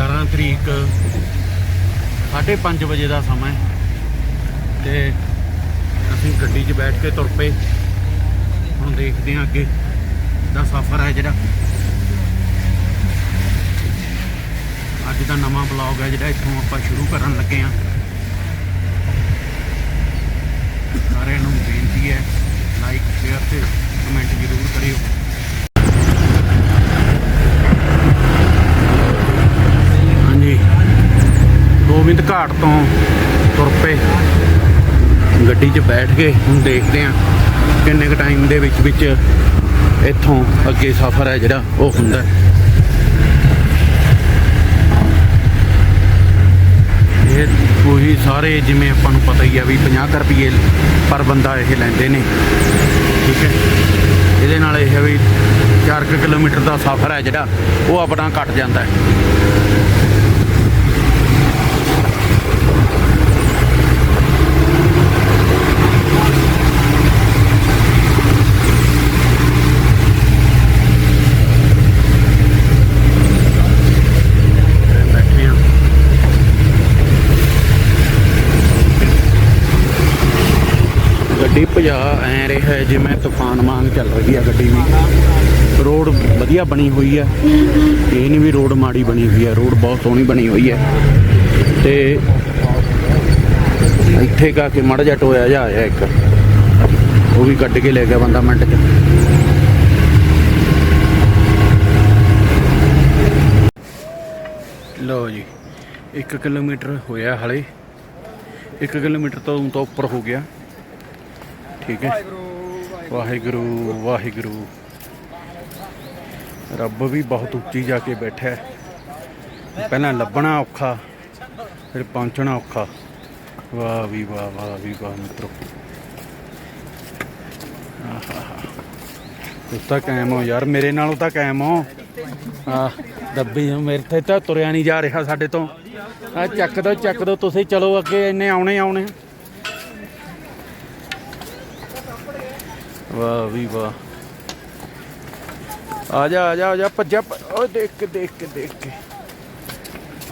11 ਤਰੀਕ 5:30 ਵਜੇ ਦਾ ਸਮਾਂ ਹੈ। ਤੇ ਅਸੀਂ ਗੱਡੀ 'ਚ ਬੈਠ ਕੇ ਤੁਰ ਪਏ। ਹੁਣ ਦੇਖਦੇ ਹਾਂ ਅੱਗੇ ਦਾ ਸਫ਼ਰ ਹੈ ਜਿਹੜਾ। ਅੱਜ ਦਾ ਨਵਾਂ ਬਲੌਗ ਹੈ ਜਿਹੜਾ ਇੱਥੋਂ ਆਪਾਂ ਸ਼ੁਰੂ ਕਰਨ ਲੱਗੇ ਹਾਂ। ਸਾਰਿਆਂ ਨੂੰ ਬੇਨਤੀ ਹੈ ਲਾਈਕ ਸ਼ੇਅਰ ਤੇ ਕਮੈਂਟ ਜ਼ਰੂਰ ਕਰਿਓ ਹਾਂਜੀ ਗੋਬਿੰਦ ਘਾਟ ਤੋਂ ਤੁਰ ਪਏ। ਗੱਡੀ 'ਚ ਬੈਠ ਕੇ ਹੁਣ ਦੇਖਦੇ ਹਾਂ ਕਿੰਨੇ ਕੁ ਟਾਈਮ ਦੇ ਵਿੱਚ ਵਿੱਚ ਇੱਥੋਂ ਅੱਗੇ ਸਫ਼ਰ ਹੈ ਜਿਹੜਾ ਉਹ ਹੁੰਦਾ ਇਹ ਕੋਈ ਸਾਰੇ ਜਿਵੇਂ ਆਪਾਂ ਨੂੰ ਪਤਾ ਹੀ ਆ ਵੀ 50 ਕੁ ਰੁਪਏ ਪਰ ਬੰਦਾ ਇਹ ਲੈਂਦੇ ਨੇ। ਠੀਕ ਹੈ? ਇਹਦੇ ਨਾਲ ਇਹ ਹੈ ਵੀ 4 ਕਿਲੋਮੀਟਰ ਦਾ ਸਫ਼ਰ ਹੈ ਜਿਹੜਾ, ਉਹ ਆਪਣਾ ਕੱਟ ਜਾਂਦਾ ਹੈ ਬੈਠੇ ਹਾਂ ਗੱਡੀ ਭਜਾ ਐ ਰਿਹਾ ਹੈ ਜਿਵੇਂ ਤੂਫਾਨ ਵਾਂਗ ਚੱਲ ਰਹੀ ਆ ਗੱਡੀ ਵੀ। ਰੋਡ ਵਧੀਆ ਬਣੀ ਹੋਈ ਹੈ ਇਹ ਨਹੀਂ ਵੀ ਰੋਡ ਮਾੜੀ ਬਣੀ ਹੋਈ ਹੈ ਰੋਡ ਬਹੁਤ ਸੋਹਣੀ ਬਣੀ ਹੋਈ ਹੈ ਤੇ ਇੱਥੇ ਕਾ ਕੇ ਮੜ ਜਾ ਟੋਇਆ ਜਾ ਆਇਆ ਇੱਕ। ਉਹ ਵੀ ਕੱਢ ਕੇ ਲੈ ਗਿਆ ਬੰਦਾ ਮਿੰਟ 'ਚ। ਲਓ ਜੀ 1 ਕਿਲੋਮੀਟਰ ਹੋਇਆ ਹਲੇ। 1 ਕਿਲੋਮੀਟਰ ਤੋਂ ਤੋਂ ਉੱਪਰ ਹੋ ਗਿਆ। ਠੀਕ ਹੈ। ਵਾਹਿਗੁਰੂ ਵਾਹਿਗੁਰੂ। ਰੱਬ ਵੀ ਬਹੁਤ ਉੱਚੀ ਜਾ ਕੇ ਬੈਠਾ ਹੈ। ਪਹਿਲਾਂ ਲੱਭਣਾ ਔਖਾ, ਫਿਰ ਪਹੁੰਚਣਾ ਔਖਾ। ਵਾਹ ਵੀ, ਵਾਹ ਵਾਹ ਵੀ, ਵਾਹ ਮਿੱਤਰੋ। ਤੂੰ ਤਾਂ ਕਾਇਮ ਹੋ ਯਾਰ, ਮੇਰੇ ਨਾਲੋਂ ਤਾਂ ਕਾਇਮ ਹੋ। ਆ ਦੱਬੀ ਮੇਰੇ ਤੇ ਤਾਂ ਤੁਰਿਆ ਨਹੀਂ ਜਾ ਰਿਹਾ ਸਾਡੇ ਤੋਂ। ਆ ਚੱਕ ਦੋ ਚੱਕ ਦੋ, ਤੁਸੀਂ ਚਲੋ ਅੱਗੇ, ਇੰਨੇ ਆਉਣੇ ਆਉਣੇ। ਵਾਹ ਵੀ ਵਾਹ। ਆ ਜਾ ਆ ਜਾ ਆ ਜਾ, ਭੱਜਾ ਓਏ ਦੇਖ ਕੇ ਦੇਖ ਕੇ ਦੇਖ ਕੇ।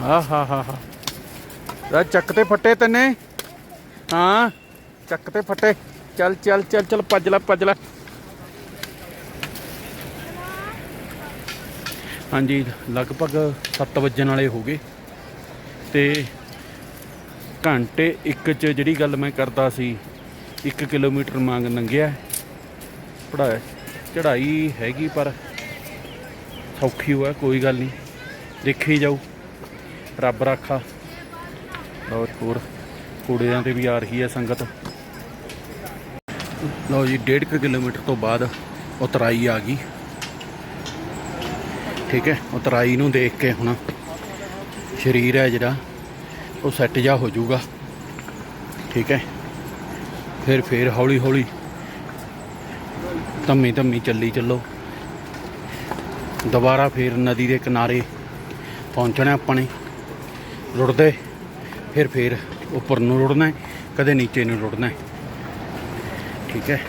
ਆ ਹਾ ਹਾ ਹਾ। ਆ ਚੱਕ ਤੇ ਫੱਟੇ ਤੈਨੇ। ਹਾਂ, ਚੱਕ ਤੇ ਫੱਟੇ। ਚੱਲ ਚੱਲ ਚੱਲ ਚੱਲ, ਭੱਜ ਲੈ ਭੱਜ ਲੈ। ਹਾਂਜੀ, ਲਗਭਗ 7 ਵਜਣ ਵਾਲੇ ਹੋ ਗਏ। ਤੇ ਘੰਟੇ ਇੱਕ ਚ ਜਿਹੜੀ ਗੱਲ ਮੈਂ ਕਰਦਾ ਸੀ 1 ਕਿਲੋਮੀਟਰ ਮੰਗ ਲੰਘਿਆ ਪੜਾਇਆ ਚੜਾਈ ਹੈਗੀ ਪਰ ਸੌਖੀ ਹੋਇਆ ਕੋਈ ਗੱਲ ਨਹੀਂ। ਦੇਖੀ ਜਾਊ। ਰੱਬ ਰਾਖਾ। ਲਓ ਹੋਰ ਕੂੜਿਆਂ ਤੇ ਵੀ ਆ ਰਹੀ ਹੈ ਸੰਗਤ। ਲਓ ਜੀ 1.5 ਕਿਲੋਮੀਟਰ ਤੋਂ ਬਾਅਦ ਉਤਰਾਈ ਆ ਗਈ। ਠੀਕ ਹੈ, ਉਤਰਾਈ ਨੂੰ ਦੇਖ ਕੇ ਹੁਣ ਸਰੀਰ ਹੈ ਜਿਹੜਾ, ਉਹ ਸੈੱਟ ਜਾ ਹੋ ਜਾਊਗਾ। ਠੀਕ ਹੈ, ਫਿਰ ਫਿਰ ਹੌਲੀ ਹੌਲੀ ਧੰਮੀ ਧੰਮੀ ਚੱਲੀ ਚੱਲੋ। ਦੁਬਾਰਾ ਫਿਰ ਨਦੀ ਦੇ ਕਿਨਾਰੇ ਪਹੁੰਚਣਾ ਆਪਾਂ ਨੇ। ਰੁੜਦੇ, ਫਿਰ ਫਿਰ ਉੱਪਰ ਨੂੰ ਰੁੜਨਾ ਕਦੇ ਨੀਚੇ ਨੂੰ ਰੁੜਨਾ ਠੀਕ ਹੈ।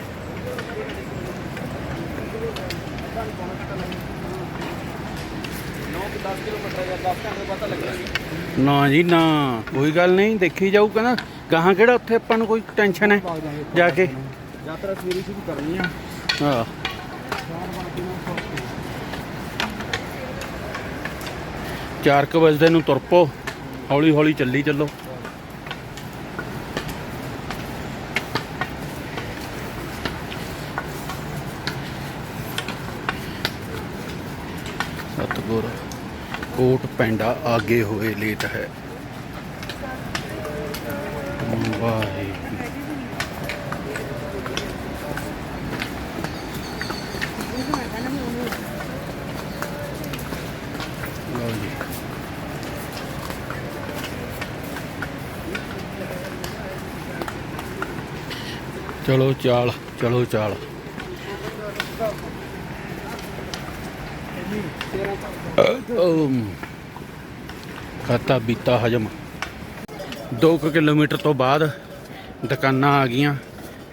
ਨਾ ਜੀ ਨਾ, ਕੋਈ ਗੱਲ ਨਹੀਂ, ਦੇਖੀ ਜਾਊ ਕਹਿੰਦਾ। ਗਾਹਾਂ ਕਿਹੜਾ ਉੱਥੇ ਆਪਾਂ ਨੂੰ ਕੋਈ ਟੈਨਸ਼ਨ ਹੈ, ਜਾ ਕੇ। ਯਾਤਰਾ ਸਵੇਰੇ ਸ਼ੁਰੂ ਕਰਨੀ ਆ। ਹਾਂ ਚਾਰ ਕੁ ਵਜੇ ਨੂੰ ਤੁਰਪੋ। ਹੌਲੀ ਹੌਲੀ ਚੱਲੀ ਚੱਲੋ। ਸਤਗੁਰ, ਕੋਟ ਪੈਂਡਾ ਆਗੇ ਹੋਏ ਲੇਟ ਹੈ। ਵਾਹਿਗੁਰੂ ਲਓ ਜੀ ਚਲੋ ਚਾਲ ਚਲੋ ਚਾਲ। ਅਮ, ਖਾਤਾ ਬੀਤਾ ਹਜਮ। 2 ਕਿਲੋਮੀਟਰ ਤੋਂ ਬਾਅਦ ਦੁਕਾਨਾਂ ਆ ਗਈਆਂ।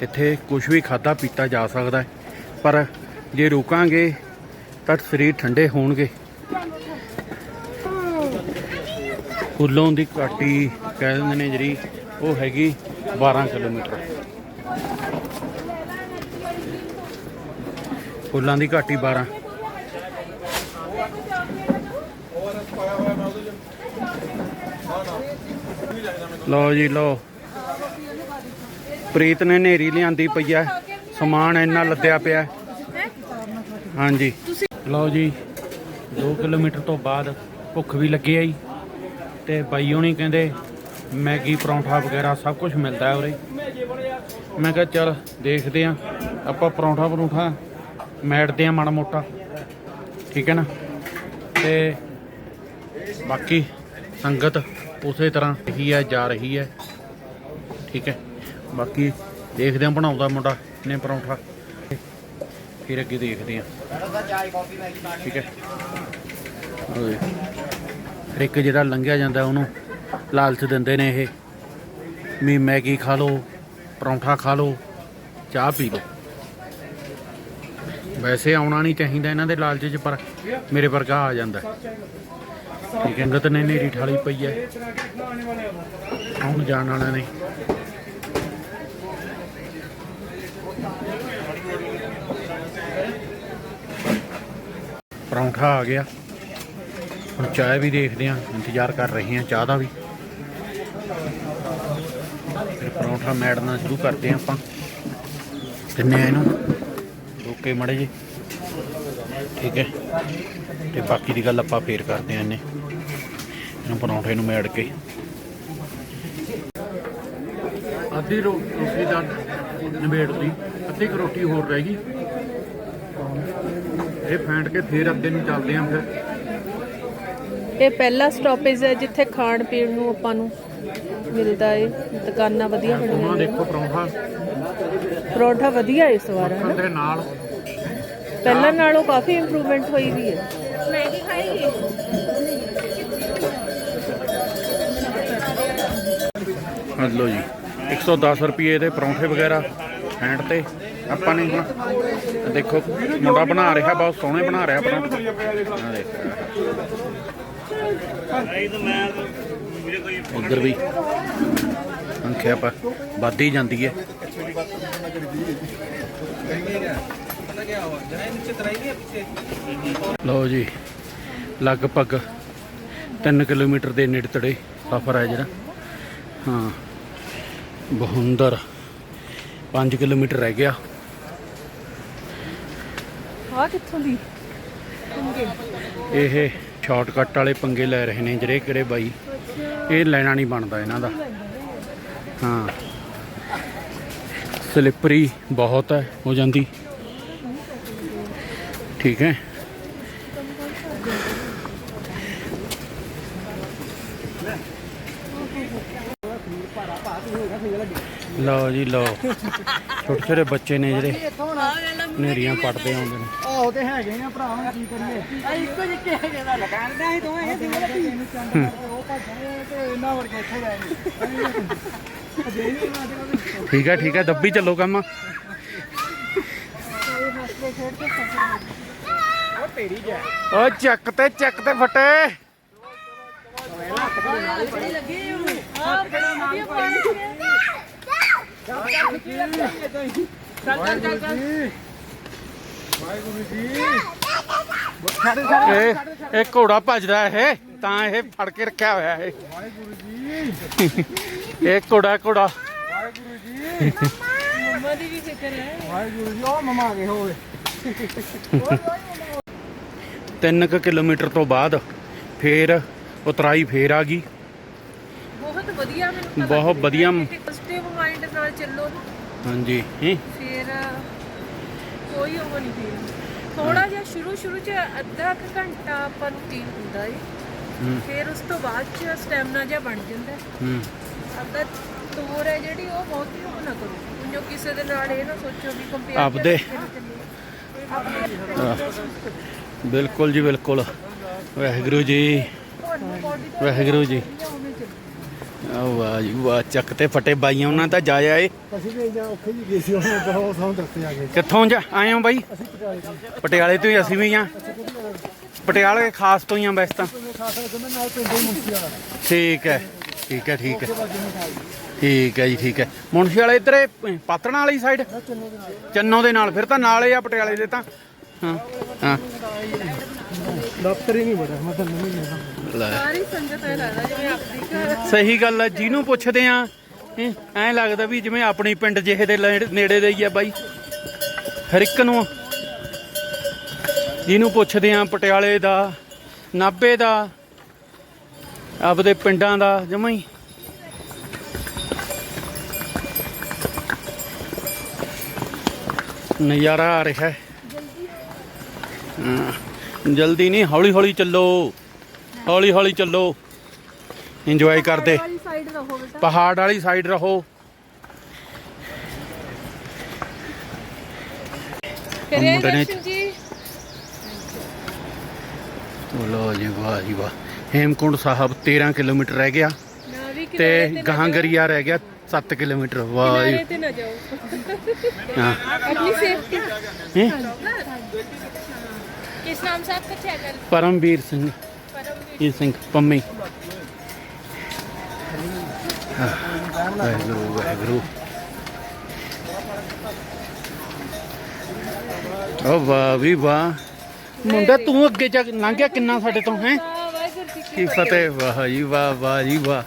ਇੱਥੇ ਕੁਝ ਵੀ ਖਾਦਾ ਪੀਤਾ ਜਾ ਸਕਦਾ ਹੈ। ਪਰ ਜੇ ਰੁਕਾਂਗੇ ਤਾਂ ਸਰੀਰ ਠੰਡੇ ਹੋਣਗੇ। ਫੁੱਲੋਂ ਦੀ ਘਾਟੀ ਕਹਿ ਦਿੰਦੇ ਨੇ ਜਿਹੜੀ ਉਹ ਹੈਗੀ 12 ਕਿਲੋਮੀਟਰ। ਫੁੱਲਾਂ ਦੀ ਘਾਟੀ 12 ਲਓ ਜੀ, ਲਓ। ਪ੍ਰੀਤ ਨੇ ਨੇਰੀ ਲਿਆਂਦੀ ਪਈ ਐ ਸਮਾਨ ਇੰਨਾ ਲੱਦਿਆ ਪਿਆ। ਹਾਂਜੀ। ਲਓ ਜੀ 2 ਕਿਲੋਮੀਟਰ ਤੋਂ ਬਾਅਦ ਭੁੱਖ ਵੀ ਲੱਗੀ ਆਈ। ਤੇ ਬਾਈ ਹੋਣੀ ਕਹਿੰਦੇ, ਮੈਗੀ, ਪਰੌਂਠਾ ਵਗੈਰਾ ਸਭ ਕੁਝ ਮਿਲਦਾ ਹੈ ਉਰੇ। ਮੈਂ ਕਿਹਾ ਚੱਲ ਦੇਖਦੇ ਆ। ਆਪਾਂ ਪਰੌਂਠਾ ਪਰੌਂਠਾ ਮੈਟਦੇ ਆ ਮਾੜਾ ਮੋਟਾ। ਠੀਕ ਹੈ ਨਾ? ਤੇ ਬਾਕੀ ਸੰਗਤ ਉਸੇ ਤਰ੍ਹਾਂ ਹੀ ਹੈ, ਜਾ ਰਹੀ ਹੈ। ਠੀਕ ਹੈ? ਬਾਕੀ ਦੇਖਦੇ ਆ, ਬਣਾਉਂਦਾ ਮੁੰਡਾ ਨੇ ਪਰੌਂਠਾ। ਫਿਰ ਅੱਗੇ ਦੇਖਦੇ ਆ। ਠੀਕ ਹੈ? ਫਿਰ ਇੱਕ ਜਿਹੜਾ ਲੰਘਿਆ ਜਾਂਦਾ ਉਹਨੂੰ ਲਾਲਚ ਦਿੰਦੇ ਨੇ ਇਹ। ਵੀ ਮੈਗੀ ਖਾ ਲਓ। ਪਰੌਂਠਾ ਖਾ ਲਓ, ਚਾਹ ਪੀ ਲਓ। ਵੈਸੇ ਆਉਣਾ ਨਹੀਂ ਚਾਹੀਦਾ ਇਹਨਾਂ ਦੇ ਲਾਲਚ 'ਚ, ਪਰ ਮੇਰੇ ਵਰਗਾ ਆ ਜਾਂਦਾ। ਠੀਕ ਅੰਗਤ ਨੇ ਨੇਰੀ ਠਾਲੀ ਪਈ ਹੈ। ਆਉਣ ਜਾਣ ਵਾਲਿਆਂ ਨੇ? ਪਰੌਂਠਾ ਆ ਗਿਆ। ਹੁਣ ਚਾਹ ਵੀ ਦੇਖਦੇ ਆ ਇੰਤਜ਼ਾਰ ਕਰ ਰਹੇ ਆ ਚਾਹ ਦਾ ਵੀ। ਫਿਰ ਪਰੌਂਠਾ ਮੈੜਨਾ ਸ਼ੁਰੂ ਕਰਦੇ ਆ ਆਪਾਂ। ਕਿੰਨੇ ਇਹਨੂੰ। ਰੋਕੇ ਮੜੇ ਜੀ ਠੀਕ ਹੈ। ਤੇ ਬਾਕੀ ਦੀ ਗੱਲ ਆਪਾਂ ਫੇਰ ਕਰਦੇ ਆ ਇਹਨੇ। ਇਹਨੂੰ ਪਰੌਂਠੇ ਨੂੰ ਮੈੜ ਕੇ। ਅੱਧੀ ਰੋ- ਰੋਟੀ ਦਾ ਨਿਬੇੜਦੀ ਅੱਧੀ ਕੁ ਰੋਟੀ ਹੋਰ ਰਹਿ ਗਈ। ਇਹ ਫੈਂਟ ਕੇ ਫੇਰ ਅੱਗੇ ਨੂੰ ਚੱਲਦੇ ਆਂ ਫਿਰ। ਇਹ ਪਹਿਲਾ ਸਟਾਪੇਜ ਹੈ ਜਿੱਥੇ ਖਾਣ ਪੀਣ ਨੂੰ ਆਪਾਂ ਨੂੰ ਮਿਲਦਾ ਏ ਦੁਕਾਨਾਂ ਵਧੀਆ ਬਣੀਆਂ ਉਹਨਾਂ ਨੇ। ਦੇਖੋ ਪਰੌਂਠਾ। ਪਰੌਂਠਾ ਵਧੀਆ ਹੈ ਇਸ ਵਾਰ ਹਨਾ? ਦੇ ਨਾਲ। ਪਹਿਲਾਂ ਨਾਲੋਂ ਕਾਫੀ ਇੰਪਰੂਵਮੈਂਟ ਹੋਈ ਵੀ ਹੈ ਹਾਂ ਲਓ ਜੀ 110 ਰੁਪਏ ਦੇ ਪਰੌਂਠੇ ਵਗੈਰਾ ਹੈਂਡ ਤੇ। ਆਪਾਂ ਨੇ ਹੁਣ ਦੇਖੋ ਮੁੰਡਾ ਬਣਾ ਰਿਹਾ ਬਹੁਤ ਸੋਹਣੇ ਬਣਾ ਰਿਹਾ ਪਰੌਂਠੇ। ਆਹ ਦੇਖ। ਉਧਰ ਵੀ। ਸੰਖਿਆ ਪਰ ਵੱਧਦੀ ਜਾਂਦੀ ਹੈ। ਲਓ ਜੀ ਲਗਭਗ 3 ਕਿਲੋਮੀਟਰ ਦੇ ਨੇੜੇ ਤੜੇ ਸਫ਼ਰ ਹੈ ਜਿਹੜਾ। ਹਾਂ ਬਹੁੰਦਰ 5 ਕਿਲੋਮੀਟਰ ਰਹਿ ਗਿਆ। ਆ ਕਿੱਥੋਂ ਦੀ? ਇਹ ਸ਼ਾਰਟਕਟ ਵਾਲੇ ਪੰਗੇ ਲੈ ਰਹੇ ਨੇ ਜਿਹੜੇ ਕਿਹੜੇ ਬਾਈ? ਇਹ ਲੈਣਾ ਨਹੀਂ ਬਣਦਾ ਇਹਨਾਂ ਦਾ। ਹਾਂ। ਸਲਿੱਪਰੀ ਬਹੁਤ ਹੈ, ਹੋ ਜਾਂਦੀ। ਠੀਕ ਹੈ। ਲਓ ਜੀ, ਲਓ। ਛੋਟੇ ਛੋਟੇ ਬੱਚੇ ਨੇ ਜਿਹੜੇ। ਨੇਰੀਆਂ ਪੜਦੇ ਆਉਂਦੇ ਨੇ। ਆਹੋ ਤੇ ਹੈਗੇ ਆ ਭਰਾ ਹੁਣ ਕੀ ਕਰੀਏ? ਇੱਕੋ ਜਿੱਕੇ ਹੈਗੇ ਦਾ ਲਗਾਣਦਾ ਸੀ ਦੋਵੇਂ ਇਹ ਸਿੰਗਲ ਉਹ ਭੱਜੇ ਤੇ ਇਹਨਾਂ ਵਰਗੇ ਇੱਥੇ ਗਏ ਠੀਕ ਹੈ ਠੀਕ ਹੈ ਦੱਬੀ ਚੱਲੋ ਕੰਮ। ਉਹ ਤੇਰੀ ਜਾ ਓ ਚੱਕ ਤੇ ਚੱਕ ਤੇ ਫਟੇ। ਵਾਹਿਗੁਰੂ ਜੀ। ਇਹ ਇਹ ਘੋੜਾ ਭੱਜਦਾ ਇਹ ਤਾਂ ਇਹ ਫੜ ਕੇ ਰੱਖਿਆ ਹੋਇਆ ਇਹ। ਵਾਹਿਗੁਰੂ ਜੀ। ਇਹ ਘੋੜਾ ਘੋੜਾ। ਵਾਹਿਗੁਰੂ ਜੀ ਮੰਮਾ ਦੀ ਵੀ ਫਿਕਰ ਹੈ ਵਾਹਿਗੁਰੂ ਜੀ ਉਹ ਮਮਾ ਗਏ ਹੋਵੇ 3 ਕਿਲੋਮੀਟਰ ਤੋਂ ਬਾਅਦ ਫੇਰ ਉਤਰਾਈ ਫੇਰ ਆ ਗਈ। ਬਹੁਤ ਵਧੀਆ ਮੈਨੂੰ ਬਹੁਤ ਵਧੀਆ। ਪੋਜ਼ਿਟਿਵ ਮਾਈਂਡ ਨਾਲ ਚੱਲੋ। ਹਾਂਜੀ? ਫਿਰ ਕੋਈ ਉਹ ਨਹੀਂ ਫੀਲ ਥੋੜਾ ਜਿਹਾ ਸ਼ੁਰੂ ਸ਼ੁਰੂ ਚ ਅੱਧਾ ਕੁ ਘੰਟਾ ਆਪਾਂ ਨੂੰ ਫੀਲ ਹੁੰਦਾ ਏ। ਹੂੰ। ਫਿਰ ਉਸ ਤੋਂ ਬਾਅਦ ਚ ਸਟੈਮਨਾ ਜਿਹਾ ਬਣ ਜਾਂਦਾ। ਹੈ। ਹੂੰ ਆਪਦਾ ਤੋਰ ਹੈ ਜਿਹੜੀ ਉਹ ਬਹੁਤ ਹੀ ਉਹ ਨਾ ਕਰੋ। ਜੋ ਕਿਸੇ ਦੇ ਨਾਲ ਇਹ ਨਾ ਸੋਚੋ ਵੀ ਕੰਪੇਅਰ ਆਪਦੇ। ਬਿਲਕੁਲ ਜੀ ਬਿਲਕੁਲ। ਵਾਹਿਗੁਰੂ ਜੀ। ਵਾਹਿਗੁਰੂ ਜੀ। ਆ ਵਾਹ ਜੀ ਵਾਹ ਚੱਕ ਤੇ ਫਟੇ ਬਾਈਆਂ ਉਹਨਾਂ ਤਾਂ ਜਾ ਆਏ ਅਸੀਂ ਵੀ ਜਾਂ ਔਖੇ ਜੀ ਗਏ ਸੀ ਉਹਨੇ ਬਹੁਤ ਸਾਨੂੰ ਦੱਸਿਆ ਗਏ। ਕਿੱਥੋਂ ਜਾ? ਆਏ ਹੋ ਬਾਈ? ਅਸੀਂ ਪਟਿਆਲੇ ਤੋਂ। ਪਟਿਆਲੇ ਤੋਂ ਹੀ ਅਸੀਂ ਵੀ ਆ। ਪਟਿਆਲੇ ਖਾਸ ਤੋਂ ਹੀ ਆ ਵੈਸੇ ਤਾਂ। ਖਾਸ ਜਮੇ ਨਾਲ ਪਿੰਡ ਹੀ ਮੁੰਸ਼ੀ ਵਾਲਾ। ਠੀਕ ਹੈ ਠੀਕ ਹੈ ਠੀਕ ਹੈ। ਠੀਕ ਹੈ ਜੀ ਠੀਕ ਹੈ। ਮੁਨਸ਼ੀ ਵਾਲੇ ਇੱਧਰ ਪਾਤੜਾਂ ਵਾਲੀ ਸਾਈਡ ਚੰਨੋ ਦੇ ਨਾਲ। ਫਿਰ ਤਾਂ ਨਾਲ ਹੀ ਆ ਪਟਿਆਲੇ ਦੇ ਤਾਂ। ਹਾਂ ਹਾਂ। ਦਫ਼ਤਰ ਹੀ ਨਹੀਂ ਬੜਾ ਮੈਂ ਤਾਂ ਨਹੀਂ ਲੈਣਾ ਸਾਰੀ ਸੰਗਤ ਇਹ ਲੱਗਦਾ ਜਿਵੇਂ ਆਪਦੀ ਘਰ ਸਹੀ ਗੱਲ ਹੈ ਜਿਹਨੂੰ ਪੁੱਛਦੇ ਆ ਐਂ ਲੱਗਦਾ ਵੀ ਜਿਵੇਂ ਆਪਣੀ ਪਿੰਡ ਜਿਹੇ ਦੇ ਨੇੜੇ- ਨੇੜੇ ਦੇ ਹੀ ਆ ਬਾਈ। ਹਰ ਇੱਕ ਨੂੰ ਜਿਹਨੂੰ ਪੁੱਛਦੇ ਆ, ਪਟਿਆਲੇ ਦਾ, ਨਾਭੇ ਦਾ, ਆਪਦੇ ਪਿੰਡਾਂ ਦਾ, ਜਮਾਂ ਹੀ। ਨਜ਼ਾਰਾ ਆ ਰਿਹਾ। ਹੈ, ਜਲਦੀ ਨਹੀਂ ਹੌਲੀ ਹੌਲੀ ਚੱਲੋ। ਹੌਲੀ ਹੌਲੀ ਚੱਲੋ। ਇੰਜੋਏ ਕਰਦੇ। ਪਹਾੜ ਵਾਲੀ ਸਾਈਡ ਰਹੋ। ਕਰਿਆ ਲੋ ਜੀ। ਵਾਹ ਜੀ ਵਾਹ। ਹੇਮਕੁੰਡ ਸਾਹਿਬ 13 ਕਿਲੋਮੀਟਰ ਰਹਿ ਗਿਆ ਤੇ ਗਾਂਗਰੀਆ ਰਹਿ ਗਿਆ 7 ਕਿਲੋਮੀਟਰ ਵਾਹ ਜੀ। ਕਿਨਾਰੇ ਸੇਫਟੀ ਕਿਸ ਨਾਮ ਸਾਹਿਬ? ਦਾ ਚੈਨਲ ਪਰਮਵੀਰ ਸਿੰਘ। ਇਹ ਸਿੰਘ ਪੰਮੀ। ਵਾਹਿਗੁਰੂ। ਵਾਹਿਗੁਰੂ ਓ ਵਾਹ ਵੀ ਵਾਹ। ਮੁੰਡਾ ਤੂੰ ਅੱਗੇ ਜਾ ਲੰਘ ਗਿਆ ਕਿੰਨਾ ਸਾਡੇ ਤੋਂ ਹੈ? ਕੀ ਫਤਿਹ ਵਾਹ ਜੀ ਵਾਹ ਵਾਹ ਜੀ ਵਾਹ।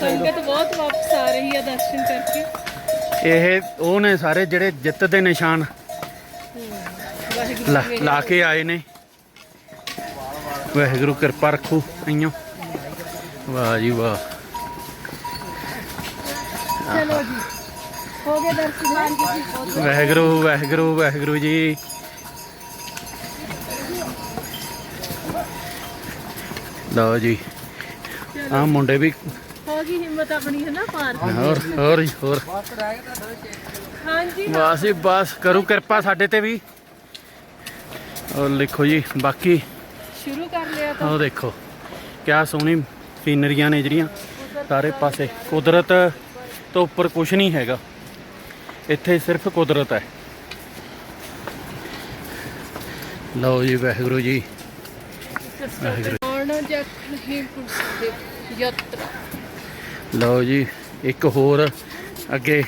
ਸੰਗਤ ਬਹੁਤ ਵਾਪਸ ਆ ਰਹੀ ਹੈ ਦਰਸ਼ਨ ਕਰਕੇ। ਇਹ ਉਹ ਨੇ ਸਾਰੇ ਜਿਹੜੇ ਜਿੱਤ ਦੇ ਨਿਸ਼ਾਨ ਲਾ ਕੇ ਆਏ ਨੇ। ਵਾਹਿਗੁਰੂ ਕਿਰਪਾ ਰੱਖੋ ਅਈਓ। ਵਾਹ ਜੀ ਵਾਹ। ਚਲੋ ਜੀ। ਹੋ ਵਾਹਿਗੁਰੂ ਵਾਹਿਗੁਰੂ ਵਾਹਿਗੁਰੂ ਜੀ। ਲਓ ਜੀ। ਆ ਮੁੰਡੇ ਵੀ ਹੋ ਗਈ ਹਿੰਮਤ ਆਪਣੀ ਹੈ ਨਾ ਪਾਰ ਹੋਰ ਹੋਰ ਹੋਰ। ਹਾਂਜੀ। ਬਸ ਜੀ ਬਸ ਕਰੋ ਕਿਰਪਾ ਸਾਡੇ ਤੇ ਵੀ। ਔਰ ਲਿਖੋ ਜੀ ਬਾਕੀ। ਸ਼ੁਰੂ ਕਰ ਲਿਆ ਤਾਂ। ਉਹ ਦੇਖੋ ਕਿਆ ਸੋਹਣੀ ਸੀਨਰੀਆਂ ਨੇ ਜਿਹੜੀਆਂ। ਸਾਰੇ ਪਾਸੇ। ਕੁਦਰਤ ਤੋਂ ਉੱਪਰ ਕੁਝ ਨਹੀਂ ਹੈਗਾ। ਇੱਥੇ ਸਿਰਫ ਕੁਦਰਤ ਹੈ। ਲਓ ਜੀ ਵਾਹਿਗੁਰੂ ਜੀ। ਲਓ ਜੀ ਇੱਕ ਹੋਰ ਅੱਗੇ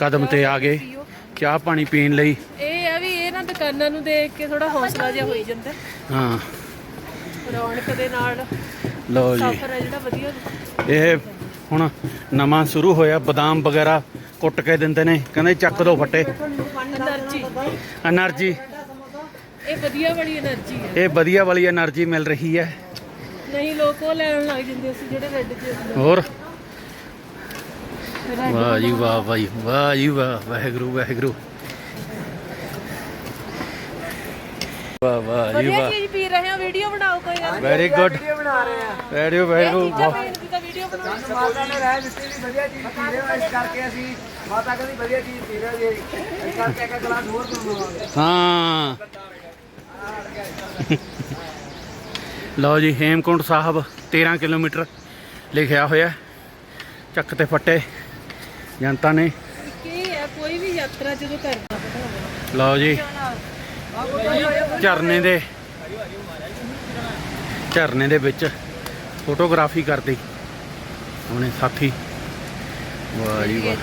ਕਦਮ ਤੇ ਆ ਗਏ। ਚਾਹ ਪਾਣੀ ਪੀਣ ਲਈ। ਇਹ ਆ ਵੀ ਇਹ ਨਾ ਦੁਕਾਨਾਂ ਨੂੰ ਦੇਖ ਕੇ ਥੋੜਾ ਹੌਸਲਾ ਜਿਹਾ ਹੋਈ ਜਾਂਦਾ। ਹਾਂ। ਰੌਣਕ ਦੇ ਨਾਲ ਲਓ ਜੀ। ਸਫ਼ਰ ਹੈ ਜਿਹੜਾ ਵਧੀਆ। ਇਹ ਹੁਣ ਨਵਾਂ ਸ਼ੁਰੂ ਹੋਇਆ ਬਦਾਮ ਵਗੈਰਾ ਕੁੱਟ ਕੇ ਦਿੰਦੇ ਨੇ। ਕਹਿੰਦੇ ਚੱਕ ਦੋ ਫੱਟੇ। એનર્ਜੀ એનર્ਜੀ ਇਹ ਵਧੀਆ ਵਾਲੀ એનર્ਜੀ ਹੈ। ਇਹ ਵਧੀਆ ਵਾਲੀ એનર્ਜੀ ਮਿਲ ਰਹੀ ਹੈ। ਨਹੀਂ ਲੋਕ ਉਹ ਲੈਣ ਲੱਗ ਜਾਂਦੇ ਸੀ ਜਿਹੜੇ ਰੈੱਡ ਚ ਹੁੰਦੇ ਹੋਰ? ਵਾਹ ਜੀ ਵਾਹ ਭਾਈ ਵਾਹ ਜੀ ਵਾਹ। ਵਾਹਿਗੁਰੂ ਵਾਹਿਗੁਰੂ। ਵਾਹ ਵਾਹ ਜੀ ਵਧੀਆ ਵਾਹ। ਚੀਜ਼ ਪੀ ਰਹੇ ਹਾਂ ਵੀਡੀਓ ਬਣਾਓ ਕੋਈ ਗੱਲ ਵੈਰੀ ਗੁੱਡ ਵੀਡੀਓ ਬਣਾ ਰਹੇ ਆ। ਵੈਰੀ ਇਹ ਵੈਰੀ ਚੀਜ਼ਾਂ ਪੀਣ ਦੀ ਤਾਂ ਵੀਡੀਓ ਬਣਾਓ ਮਾਤਾ ਨੇ ਰਹਿ ਦਿੱਤੀ ਵੀ ਵਧੀਆ ਚੀਜ਼ ਪੀ ਰਹੇ ਹੋ ਇਸ ਕਰਕੇ ਅਸੀਂ ਮਾਤਾ ਕਹਿੰਦੀ ਵਧੀਆ ਚੀਜ਼ ਪੀ ਰਹੇ ਹੋ ਜੀ। ਇਸ ਕਰਕੇ ਇੱਕ ਗਲਾਸ ਹੋਰ ਪੀਵਾਂਗੇ ਹਾਂ। ਲਓ ਜੀ ਹੇਮਕੁੰਟ ਸਾਹਿਬ 13 ਕਿਲੋਮੀਟਰ ਲਿਖਿਆ ਹੋਇਆ ਚੱਕ ਤੇ ਫੱਟੇ ਜਨਤਾ ਨੇ। ਕੀ ਹੈ ਕੋਈ ਵੀ ਯਾਤਰਾ ਜਦੋਂ ਕਰਦਾ ਲਓ ਜੀ। ਝਰਨੇ ਦੇ ਝਰਨੇ ਦੇ ਵਿੱਚ ਫੋਟੋਗ੍ਰਾਫੀ ਕਰਦੇ। ਆਪਣੇ ਸਾਥੀ। ਵਾਹ ਜੀ ਵਾਹ।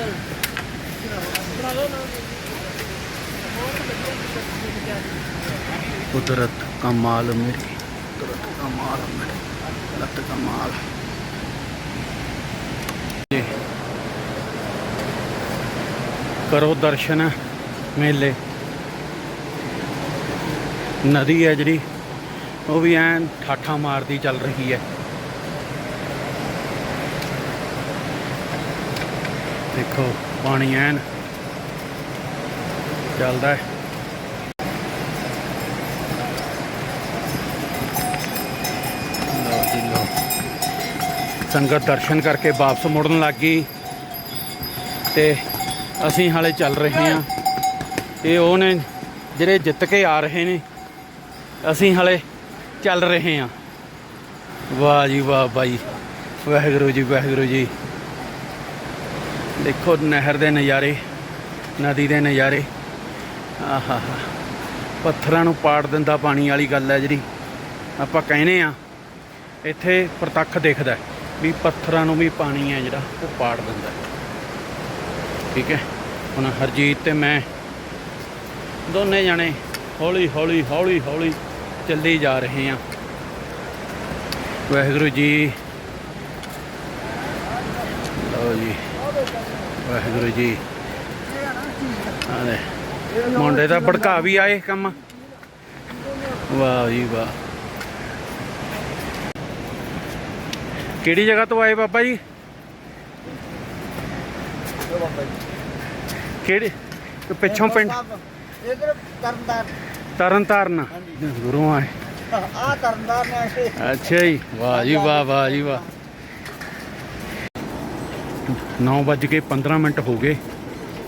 ਕੁਦਰਤ ਕਮਾਲ ਮੇਰੀ। ਕੁਦਰਤ ਕਮਾਲ ਮੇਰੀ। ਲੱਤ ਕਮਾਲ। ਕਰੋ ਦਰਸ਼ਨ ਮੇਲੇ। ਨਦੀ ਹੈ ਜਿਹੜੀ, ਉਹ ਵੀ ਐਨ ਠਾਠਾ ਮਾਰਦੀ ਚੱਲ ਰਹੀ ਹੈ। ਦੇਖੋ, ਪਾਣੀ ਐਨ ਚੱਲਦਾ ਹੈ। ਸੰਗਤ ਦਰਸ਼ਨ ਕਰਕੇ ਵਾਪਸ ਮੁੜਨ ਲੱਗ ਗਈ। ਤੇ ਅਸੀਂ ਹਾਲੇ ਚੱਲ ਰਹੇ ਹਾਂ। ਇਹ ਉਹ ਨੇ ਜਿਹੜੇ ਜਿੱਤ ਕੇ ਆ ਰਹੇ ਨੇ। ਅਸੀਂ ਹਲੇ ਚੱਲ ਰਹੇ ਹਾਂ। ਵਾਹ ਜੀ ਵਾਹ ਬਾਈ। ਵਾਹਿਗੁਰੂ ਜੀ ਵਾਹਿਗੁਰੂ ਜੀ। ਦੇਖੋ ਨਹਿਰ ਦੇ ਨਜ਼ਾਰੇ, ਨਦੀ ਦੇ ਨਜ਼ਾਰੇ। ਆਹਾ ਪੱਥਰਾਂ ਨੂੰ ਪਾੜ ਦਿੰਦਾ ਪਾਣੀ ਵਾਲੀ ਗੱਲ ਹੈ ਜਿਹੜੀ। ਆਪਾਂ ਕਹਿੰਦੇ ਆ ਇੱਥੇ ਪ੍ਰਤੱਖ ਦਿਖਦਾ ਵੀ ਪੱਥਰਾਂ ਨੂੰ ਵੀ ਪਾਣੀ ਹੈ ਜਿਹੜਾ, ਉਹ ਪਾੜ ਦਿੰਦਾ ਠੀਕ ਹੈ? ਹੁਣ ਹਰਜੀਤ ਤੇ ਮੈਂ ਦੋਨੇ ਜਾਣੇ ਹੌਲੀ ਹੌਲੀ ਹੌਲੀ ਹੌਲੀ ਚੱਲੀ ਜਾ ਰਹੇ ਆ ਵਾਹਿਗੁਰੂ ਜੀ। ਲਓ ਜੀ ਵਾਹਿਗੁਰੂ ਜੀ। ਆਲੇ ਮੁੰਡੇ ਦਾ ਭੜਕਾ ਵੀ ਆਏ ਕੰਮ। ਵਾਹ ਜੀ ਵਾਹ। ਕਿਹੜੀ ਜਗ੍ਹਾ ਤੋਂ ਆਏ ਬਾਬਾ ਜੀ? ਕਿਹੜੇ? ਤੇ ਪਿੱਛੋਂ ਪਿੰਡ ਇਧਰ ਤਰਨਦਾਰ ਤਰਨ ਤਾਰਨ ਗੁਰੂ ਆਏ ਆ ਤਰਨਦਾਰ ਨੇ ਅੱਛਾ ਜੀ। ਵਾਹ ਜੀ ਵਾਹ ਵਾਹ ਜੀ ਵਾਹ। 9 ਵੱਜ ਕੇ 15 ਮਿੰਟ ਹੋ ਗਏ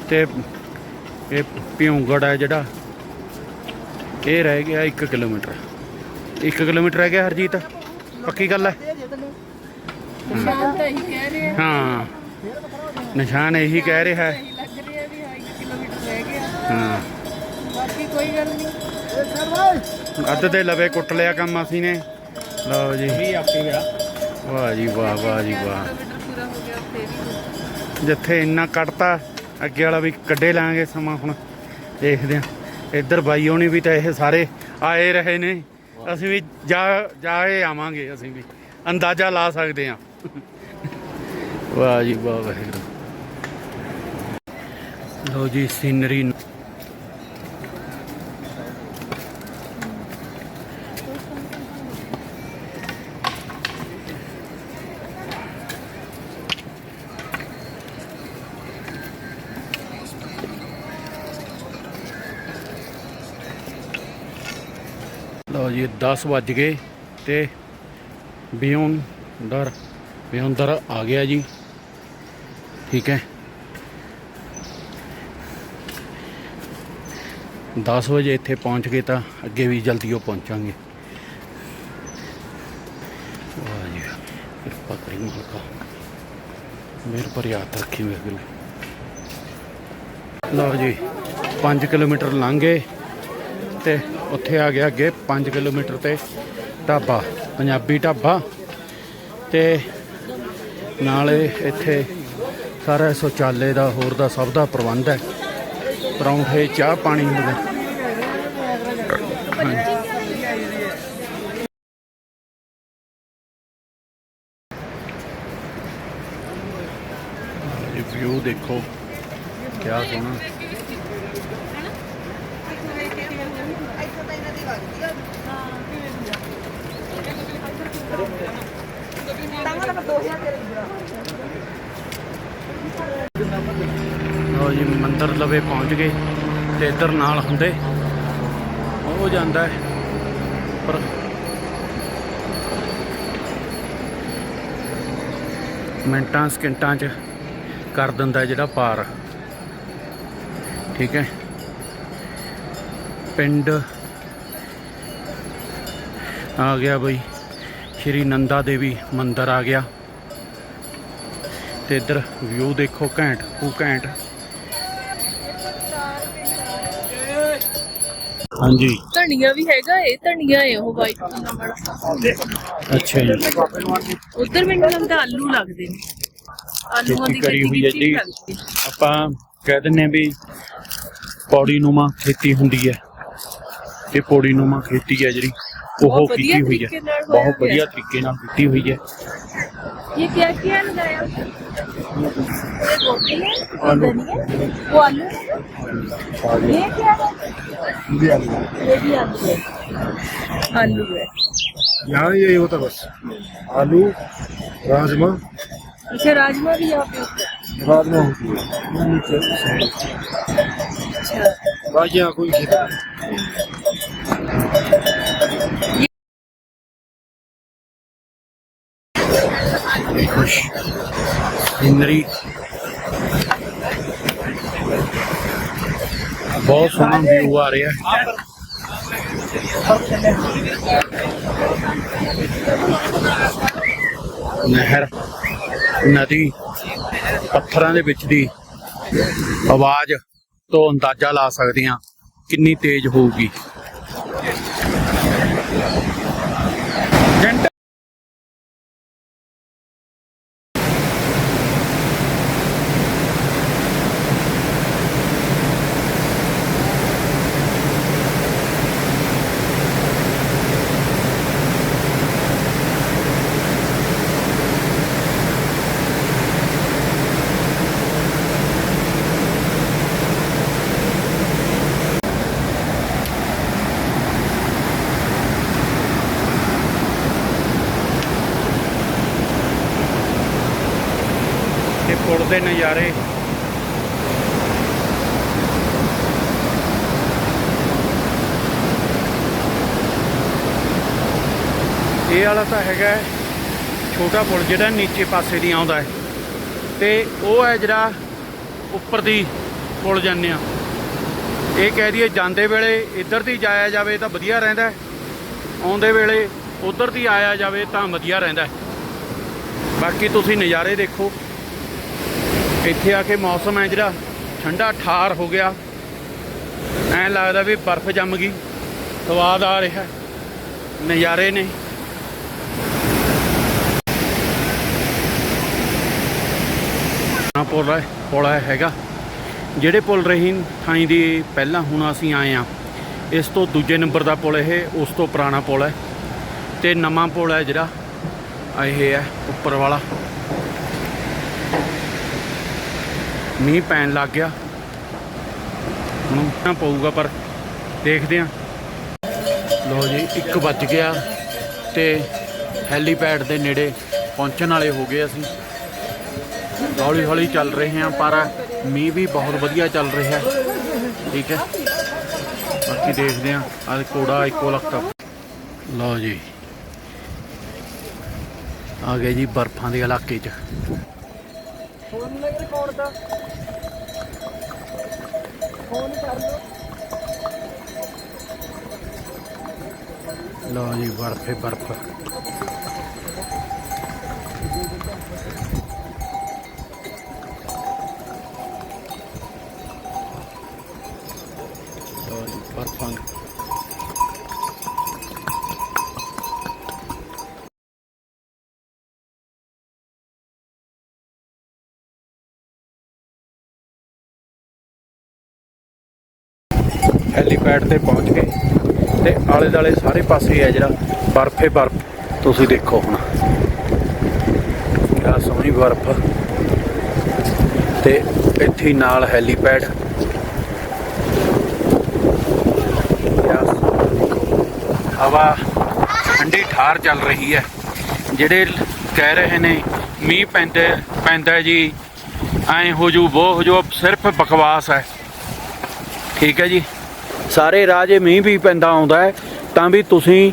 ਤੇ ਇਹ ਪਿਉਂਗੜ ਹੈ ਜਿਹੜਾ ਇਹ ਰਹਿ ਗਿਆ 1 ਕਿਲੋਮੀਟਰ। 1 ਕਿਲੋਮੀਟਰ ਰਹਿ ਗਿਆ ਹਰਜੀਤ? ਪੱਕੀ ਗੱਲ ਹੈ ਨਿਸ਼ਾਨ ਤਾਂ ਇਹੀ ਕਹਿ ਰਹੇ। ਆ ਹਾਂ। ਨਿਸ਼ਾਨ ਇਹੀ ਕਹਿ ਰਿਹਾ। ਹੈ ਇਹੀ ਲੱਗ ਰਿਹਾ ਵੀ ਹਾਂ 1 ਕਿਲੋਮੀਟਰ ਰਹਿ ਗਿਆ। ਹਾਂ। ਬਾਕੀ ਕੋਈ ਗੱਲ ਨਹੀਂ। ਅੱਧ ਦੇ ਲਵੇ ਕੁੱਟ ਲਿਆ ਕੰਮ ਅਸੀਂ ਨੇ। ਲਓ ਜੀ। ਵੀ ਆਪੇ ਗਿਆ। ਵਾਹ ਜੀ ਵਾਹ ਵਾਹ ਜੀ ਵਾਹ। ਜਿੱਥੇ ਇੰਨਾ ਕੱਢਤਾ ਅੱਗੇ ਵਾਲਾ ਵੀ ਕੱਢੇ ਲਾਂਗੇ ਸਮਾਂ ਹੁਣ। ਦੇਖਦੇ ਆ ਇੱਧਰ ਬਾਈ ਹੋਣੀ ਵੀ ਤਾਂ ਇਹ ਸਾਰੇ ਆਏ ਰਹੇ ਨੇ। ਅਸੀਂ ਵੀ ਜਾ ਜਾਏ ਆਵਾਂਗੇ ਅਸੀਂ ਵੀ। ਅੰਦਾਜ਼ਾ ਲਾ ਸਕਦੇ ਆ ਵਾਹ ਜੀ ਵਾਹ ਵਾਹਿਗੁਰੂ। ਲੋ ਜੀ ਸੀਨਰੀ ਜੀ 10 ਵੱਜ ਗਏ ਤੇ ਬਿਯੋਂਦਰ ਬਿਯੋਂਦਰ ਆ ਗਿਆ ਜੀ। ਠੀਕ ਹੈ। 10 ਵਜੇ ਇੱਥੇ ਪਹੁੰਚ ਗਏ ਤਾਂ ਅੱਗੇ ਵੀ ਜਲਦੀ ਉਹ ਪਹੁੰਚਾਂਗੇ। ਵਾਹ ਜੀ, ਕਿਰਪਾ ਕਰੀ ਮਾਲਕਾ। ਮੇਰੇ ਪਰ ਯਾਦ ਰੱਖੀ ਵਾਹਿਗੁਰੂ ਲਓ ਜੀ 5 ਕਿਲੋਮੀਟਰ ਲੰਘ ਗਏ ਤੇ ਉੱਥੇ ਆ ਗਿਆ ਅੱਗੇ 5 ਕਿਲੋਮੀਟਰ ਤੇ ਢਾਬਾ, ਪੰਜਾਬੀ ਢਾਬਾ। ਤੇ ਨਾਲੇ ਇੱਥੇ ਸਾਰਾ ਸ਼ੌਚਾਲੇ ਦਾ, ਹੋਰ ਦਾ ਸਭ ਦਾ ਪ੍ਰਬੰਧ ਹੈ। ਪਰੌਂਠੇ, ਚਾਹ ਪਾਣੀ ਹੁੰਦਾ। ਵਿਊ ਦੇਖੋ ਕਿਆ ਸੋਹਣਾ ਲਓ ਜੀ, ਮੰਦਰ ਲਵੇ ਪਹੁੰਚ ਗਏ ਤੇ ਇੱਧਰ ਨਾਲ ਹੁੰਦੇ। ਉਹ ਜਾਂਦਾ ਹੈ, ਪਰ ਮਿੰਟਾਂ, ਸਕਿੰਟਾਂ 'ਚ ਕਰ ਦਿੰਦਾ ਜਿਹੜਾ ਪਾਰ। ਠੀਕ ਹੈ। ਪਿੰਡ ਆ ਗਿਆ ਬਈ, ਸ਼੍ਰੀ ਨੰਦਾ ਦੇਵੀ ਮੰਦਿਰ ਆ ਗਿਆ। ਤੇ ਇੱਧਰ ਵਿਊ ਦੇਖੋ ਘੈਂਟ ਉਹ ਘੈਂਟ। ਹਾਂਜੀ। ਧਨੀਆ ਵੀ ਹੈਗਾ ਏ ਧਨੀਆ ਏ ਉਹ ਵਾਈਟ ਵਾਲਾ ਬੜਾ ਅੱਛਾ ਜੀ। ਉਧਰ ਮੈਨੂੰ ਲੱਗਦਾ ਆਲੂ ਲੱਗਦੇ ਨੇ। ਆਲੂਆਂ ਦੀ ਖੇਤੀ ਕਰੀ ਹੋਈ ਹੈ ਜੀ। ਆਪਾਂ ਕਹਿ ਦਿੰਨੇ ਆ ਵੀ ਪੌੜੀ ਨੂਮਾ ਖੇਤੀ ਹੁੰਦੀ ਹੈ। ਤੇ ਪੌੜੀ ਨੂਮਾ ਖੇਤੀ ਹੈ ਜਿਹੜੀ ਉਹ ਕੀਤੀ ਹੋਈ ਹੈ। ਬਹੁਤ ਵਧੀਆ। ਤਰੀਕੇ ਨਾਲ ਕੀਤੀ ਹੋਈ ਹੈ। ये क्या क्या लगाया ये गोभी है और धनिया वो आलू है ये क्या है ये भी आलू है आलू है यहाँ यही होता बस आलू राजमा अच्छा राजमा भी यहाँ पे होता है राजमा होती है नीचे अच्छा बाकी यहाँ कोई खेती ਖੁਸ਼। ਸੀਨਰੀ ਬਹੁਤ ਸੋਹਣਾ ਵਿਊ ਆ ਰਿਹਾ। ਨਹਿਰ, ਨਦੀ, ਪੱਥਰਾਂ ਦੇ ਵਿੱਚ ਦੀ ਆਵਾਜ਼ ਤੋਂ ਅੰਦਾਜ਼ਾ ਲਾ ਸਕਦੇ ਹਾਂ ਕਿੰਨੀ ਤੇਜ਼ ਹੋਊਗੀ ਪੁਲ ਦੇ ਨਜ਼ਾਰੇ ਇਹ ਵਾਲਾ ਤਾਂ ਹੈਗਾ ਛੋਟਾ ਪੁਲ ਜਿਹੜਾ ਨੀਚੇ ਪਾਸੇ ਦੀ ਆਉਂਦਾ ਹੈ। ਤੇ ਉਹ ਹੈ ਜਿਹੜਾ ਉੱਪਰ ਦੀ ਪੁਲ ਜਾਂਦੇ ਆ ਇਹ ਕਹਿ ਦਈਏ ਜਾਂਦੇ ਵੇਲੇ ਇੱਧਰ ਦੀ ਜਾਇਆ ਜਾਵੇ ਤਾਂ ਵਧੀਆ ਰਹਿੰਦਾ ਆਉਂਦੇ ਵੇਲੇ ਉਧਰ ਦੀ ਆਇਆ ਜਾਵੇ ਤਾਂ ਵਧੀਆ ਰਹਿੰਦਾ ਬਾਕੀ ਤੁਸੀਂ ਨਜ਼ਾਰੇ ਦੇਖੋ, ਇੱਥੇ ਆ ਕੇ ਮੌਸਮ ਹੈ ਜਿਹੜਾ, ਠੰਡਾ ਠਾਰ ਹੋ ਗਿਆ। ਐਂ ਲੱਗਦਾ ਵੀ ਬਰਫ਼ ਜੰਮ ਗਈ, ਸਵਾਦ ਆ ਰਿਹਾ ਨਜ਼ਾਰੇ ਨੇ। ਪੁਲ ਹੈ, ਪੁਲ ਹੈਗਾ। ਜਿਹੜੇ ਪੁਲ ਰਹੀ ਥਾਈ ਦੀ ਪਹਿਲਾਂ ਹੁਣ ਅਸੀਂ ਆਏ ਆ ਇਸ ਤੋਂ ਦੂਜੇ ਨੰਬਰ ਦਾ ਪੁਲ ਇਹ, ਉਸ ਤੋਂ ਪੁਰਾਣਾ ਪੁਲ ਹੈ। ਤੇ ਨਵਾਂ ਪੁਲ ਹੈ ਜਿਹੜਾ, ਇਹ ਹੈ ਉੱਪਰ ਵਾਲਾ। ਮੀਂਹ ਪੈਣ ਲੱਗ ਗਿਆ। ਹੁਣ ਪਊਗਾ, ਪਰ ਦੇਖਦੇ ਆ ਲੋ ਜੀ 1 ਵੱਜ ਗਿਆ ਤੇ ਹੈਲੀਪੈਡ ਦੇ ਨੇੜੇ ਪਹੁੰਚਣ ਵਾਲੇ ਹੋ ਗਏ ਅਸੀਂ। ਹੌਲੀ ਹੌਲੀ ਚੱਲ ਰਹੇ ਹਾਂ, ਪਰ ਮੀਂਹ ਵੀ ਬਹੁਤ ਵਧੀਆ ਚੱਲ ਰਿਹਾ ਠੀਕ ਹੈ। ਬਾਕੀ ਦੇਖਦੇ ਹਾਂ ਅੱਜ ਕੋੜਾ ਇੱਕੋ ਲੱਖਾ ਲਓ ਜੀ। ਆ ਗਏ ਜੀ ਬਰਫਾਂ ਦੇ ਇਲਾਕੇ 'ਚ। ਫੋਨ ਲੱਗ ਰਿਕਾਰਡ ਦਾ ਫੋਨ ਕਰ ਲਓ ਲਓ ਜੀ, ਬਰਫੇ ਬਰਫ। ਲਓ ਹੈਲੀਪੈਡ ਤੇ ਪਹੁੰਚ ਗਏ। ਤੇ ਆਲੇ ਦਾਲੇ ਸਾਰੇ ਪਾਸੇ ਹੈ ਜਿਹੜਾ ਬਰਫੇ ਬਰਫ। ਤੁਸੀਂ ਦੇਖੋ ਹੁਣ। ਕਿਆ ਸੋਹਣੀ ਬਰਫ। ਤੇ ਇੱਥੇ ਨਾਲ ਹੈਲੀਪੈਡ ਕਿਆ ਸੋਹਣਾ। ਹਵਾ ਠੰਡੀ ਠਾਰ ਚੱਲ ਰਹੀ ਹੈ। ਜਿਹੜੇ ਕਹਿ ਰਹੇ ਨੇ, ਮੀਂਹ ਪੈਂਦਾ ਪੈਂਦਾ ਜੀ, ਐਂ ਹੋ ਜੂ ਉਹ ਹੋ ਜੂ ਸਿਰਫ ਬਕਵਾਸ ਹੈ। ਠੀਕ ਹੈ ਜੀ। ਸਾਰੇ ਰਾਜੇ ਮੀਂਹ ਵੀ ਪੈਂਦਾ ਆਉਂਦਾ ਹੈ, ਤਾਂ ਵੀ ਤੁਸੀਂ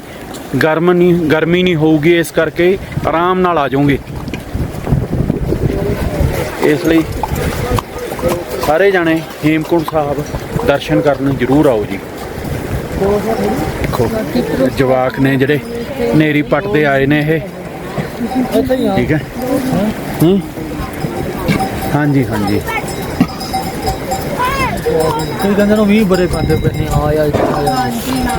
ਗਰਮ ਨਹੀਂ ਗਰਮੀ ਨਹੀਂ ਹੋਊਗੀ ਇਸ ਕਰਕੇ ਆਰਾਮ ਨਾਲ ਆ ਜਾਓਗੇ। ਇਸ ਲਈ ਸਾਰੇ ਜਾਣੇ ਹੇਮਕੁੰਟ ਸਾਹਿਬ ਦਰਸ਼ਨ ਕਰਨ ਜ਼ਰੂਰ ਆਓ ਜੀ। ਦੇਖੋ ਜਵਾਕ ਨੇ ਜਿਹੜੇ ਨੇਰੀ ਪੱਟ ਦੇ ਆਏ ਨੇ ਇਹ। ਠੀਕ ਹੈ? ਹੂੰ? ਹਾਂਜੀ ਹਾਂਜੀ। ਕੋਈ ਕਹਿੰਦੇ ਨੂੰ ਵੀ ਬੜੇ ਪੈਂਦੇ ਪਏ ਨੇ ਆਇਆ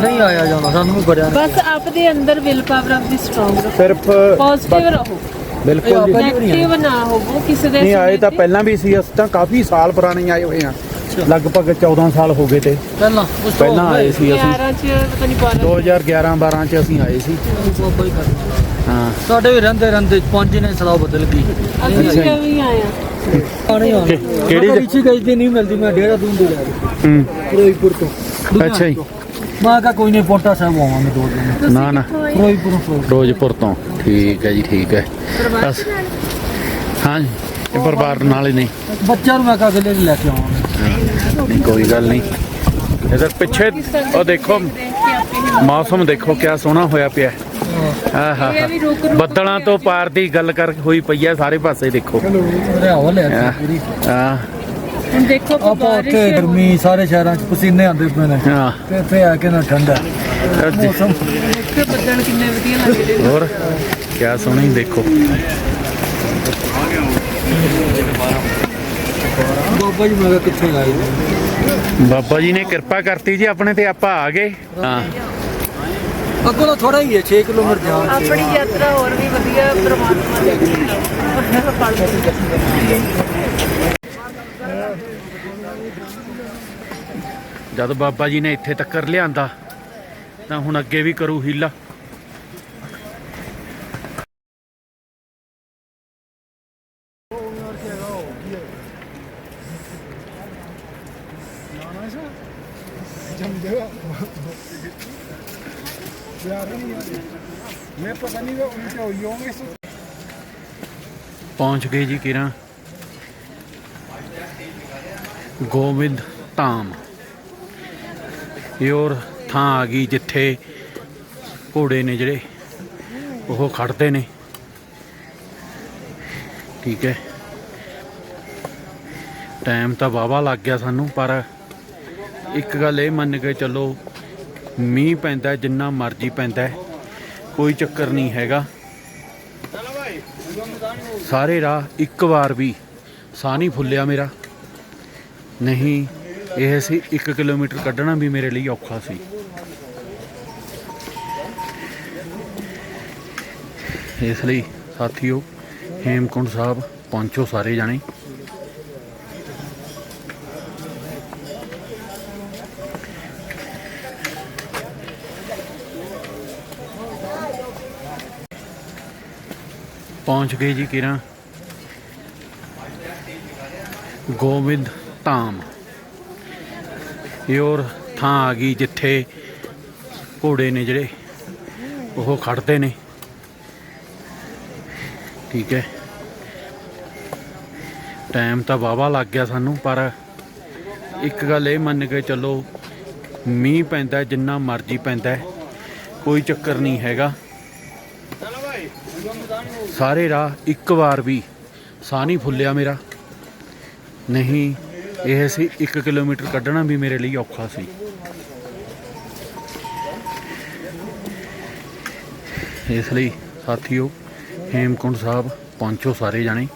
ਨਹੀਂ ਆਇਆ। ਜਾਣਾ ਸਾਨੂੰ ਵੀ ਬੜਿਆ। ਬਸ ਆਪਦੇ ਅੰਦਰ ਵਿਲ ਪਾਵਰ ਆਪਦੀ ਸਟਰੋਂਗ ਰੱਖੋ। ਸਿਰਫ ਪੋਜ਼ਿਟਿਵ ਰਹੋ। ਬਿਲਕੁਲ ਜੀ। ਨੈਗੇਟਿਵ ਨਾ ਹੋਵੋ ਕਿਸੇ ਦੇ ਨਹੀਂ ਆਏ ਤਾਂ ਪਹਿਲਾਂ ਵੀ ਸੀ ਅਸੀਂ ਤਾਂ ਕਾਫੀ ਸਾਲ ਪੁਰਾਣੇ ਆਏ ਹੋਏ ਆ ਲਗਭਗ 14 ਸਾਲ ਹੋ ਗਏ ਤੇ। ਪਹਿਲਾਂ ਉਸ ਤੋਂ ਪਹਿਲਾਂ ਆਏ ਸੀ ਅਸੀਂ। 11 ਚ ਪਤਾ ਨਹੀਂ 12 2011 12 ਚ ਅਸੀਂ ਆਏ ਸੀ। ਬਾਬਾ ਹੀ ਕਰ ਹਾਂ। ਸਾਡੇ ਵੀ ਰਹਿੰਦੇ ਰਹਿੰਦੇ ਪੰਜ ਨੇ ਸਲਾਹ ਬਦਲ ਗਈ। ਅਸੀਂ ਵੀ ਆਣੇ ਆ ਕਿ- ਕਿਹੜੀ ਕਿਹੜੀ ਚੀਜ਼ ਗਈ ਤੇ ਨਹੀਂ ਮਿਲਦੀ ਮੈਂ ਡੇਰਾ ਦੂਨ ਦੇ ਲੈ ਹੂੰ। ਫਿਰੋਜ਼ਪੁਰ ਤੋਂ। ਅੱਛਾ ਜੀ। ਮੈਂ ਕਿਹਾ ਕੋਈ ਨਹੀਂ ਪੋਟਾ ਸਾਹਿਬ ਆਵਾਂਗੇ ਦੋ ਦਿਨ। ਨਾ ਨਾ। ਫਿਰੋਜ਼ਪੁਰ ਤੋਂ। ਫਿਰੋਜ਼ਪੁਰ ਤੋਂ। ਠੀਕ ਹੈ ਜੀ ਠੀਕ ਹੈ। ਬਸ ਹਾਂ ਜੀ ਇਹ ਪਰਿਵਾਰ ਨਾਲ ਹੀ ਨਹੀਂ। ਬੱਚਿਆਂ ਨੂੰ ਮੈਂ ਕਿਹਾ ਅਗਲੇ ਲੈ ਕੇ ਆਵਾਂਗੇ। ਨਹੀਂ ਕੋਈ ਗੱਲ ਨਹੀਂ। ਇਧਰ ਪਿੱਛੇ ਉਹ ਦੇਖੋ ਮੌਸਮ ਦੇਖੋ ਕਿਆ ਸੋਹਣਾ ਹੋਇਆ ਪਿਆ। ਆਹ ਬੱਦਲਾਂ ਤੋਂ ਪਾਰ ਦੀ ਗੱਲ ਕਰ ਹੋਈ ਪਈ ਹੈ ਸਾਰੇ ਪਾਸੇ ਦੇਖੋ। ਹਾਂ ਹੁਣ ਆਪਾਂ ਉੱਥੇ ਗਰਮੀ ਸਾਰੇ ਸ਼ਹਿਰਾਂ 'ਚ ਪਸੀਨੇ ਆਉਂਦੇ ਪਏ ਨੇ। ਹਾਂ। ਤੇ ਇੱਥੇ ਆ ਕੇ ਨਾ ਠੰਡਾ ਅੱਛਾ। ਮੌਸਮ। ਦੇਖੋ ਬੱਦਲ ਕਿੰਨੇ ਵਧੀਆ ਲੱਗਦੇ ਨੇ। ਹੋਰ ਕਿਆ ਸੋਹਣੀ ਦੇਖੋ। ਬਾਬਾ ਜੀ ਮੈਂ ਕਿਹਾ ਕਿੱਥੇ ਆਏ ਬਾਬਾ ਜੀ ਨੇ ਕਿਰਪਾ ਕਰਤੀ ਜੀ ਆਪਣੇ ਤੇ ਆਪਾਂ ਆ ਗਏ। ਹਾਂ। ਅੱਗੋਂ ਤਾਂ ਥੋੜਾ ਹੀ ਹੈ 6 ਕਿਲੋਮੀਟਰ ਜਾਣ। ਆਪਣੀ ਯਾਤਰਾ ਹੋਰ ਵੀ ਵਧੀਆ ਪ੍ਰਮਾਤਮਾ ਦੇ ਜਦ ਬਾਬਾ ਜੀ ਨੇ ਇੱਥੇ ਤੱਕਰ ਲਿਆਂਦਾ ਤਾਂ ਹੁਣ ਅੱਗੇ ਵੀ ਕਰੂ ਹੀਲਾ। ਪਹੁੰਚ ਗਏ ਜੀ ਕਿਰਾਂ। ਗੋਬਿੰਦ ਧਾਮ। ਇਹ ਔਰ ਥਾਂ ਆ ਗਈ ਜਿੱਥੇ ਘੋੜੇ ਨੇ ਜਿਹੜੇ, ਉਹ ਖੜਦੇ ਨੇ। ਠੀਕ ਹੈ। ਟਾਈਮ ਤਾਂ ਵਾਵਾ ਲੱਗ ਗਿਆ ਸਾਨੂੰ, ਪਰ ਇੱਕ ਗੱਲ ਇਹ ਮੰਨ ਕੇ ਚੱਲੋ, ਮੀਂਹ ਪੈਂਦਾ ਜਿੰਨਾ ਮਰਜ਼ੀ ਪੈਂਦਾ, ਕੋਈ ਚੱਕਰ ਨਹੀਂ ਹੈਗਾ। ਸਾਰੇ ਰਾਹ ਇੱਕ ਵਾਰ ਵੀ ਸਾਹ ਨਹੀਂ ਫੁੱਲਿਆ ਮੇਰਾ। ਨਹੀਂ, ਇਹ ਸੀ 1 ਕਿਲੋਮੀਟਰ ਕੱਢਣਾ ਵੀ ਮੇਰੇ ਲਈ ਔਖਾ ਸੀ। ਇਸ ਲਈ ਸਾਥੀਓ ਹੇਮਕੁੰਡ ਸਾਹਿਬ, ਪਹੁੰਚੋ ਸਾਰੇ ਜਾਣੇ। ਪਹੁੰਚ ਗਏ ਜੀ ਕਿਰਾਂ ਗੋਬਿੰਦ ਧਾਮ। ਇਹ ਔਰ ਥਾਂ ਆ ਗਈ ਜਿੱਥੇ ਘੋੜੇ ਨੇ ਜਿਹੜੇ, ਉਹ ਖੜਦੇ ਨੇ। ਠੀਕ ਹੈ। ਟਾਈਮ ਤਾਂ ਵਾਵਾ ਲੱਗ ਗਿਆ ਸਾਨੂੰ, ਪਰ ਇੱਕ ਗੱਲ ਇਹ ਮੰਨ ਕੇ ਚੱਲੋ, ਮੀਂਹ ਪੈਂਦਾ ਜਿੰਨਾ ਮਰਜ਼ੀ ਪੈਂਦਾ, ਕੋਈ ਚੱਕਰ ਨਹੀਂ ਹੈਗਾ। ਸਾਰੇ ਰਾਹ ਇੱਕ ਵਾਰ ਵੀ ਸਾਹ ਨਹੀਂ ਫੁੱਲਿਆ ਮੇਰਾ। ਨਹੀਂ, ਇਹ ਸੀ 1 ਕਿਲੋਮੀਟਰ ਕੱਢਣਾ ਵੀ ਮੇਰੇ ਲਈ ਔਖਾ ਸੀ। ਇਸ ਲਈ ਸਾਥੀਓ ਹੇਮਕੁੰਡ ਸਾਹਿਬ ਪਹੁੰਚੋ ਸਾਰੇ ਜਾਣੇ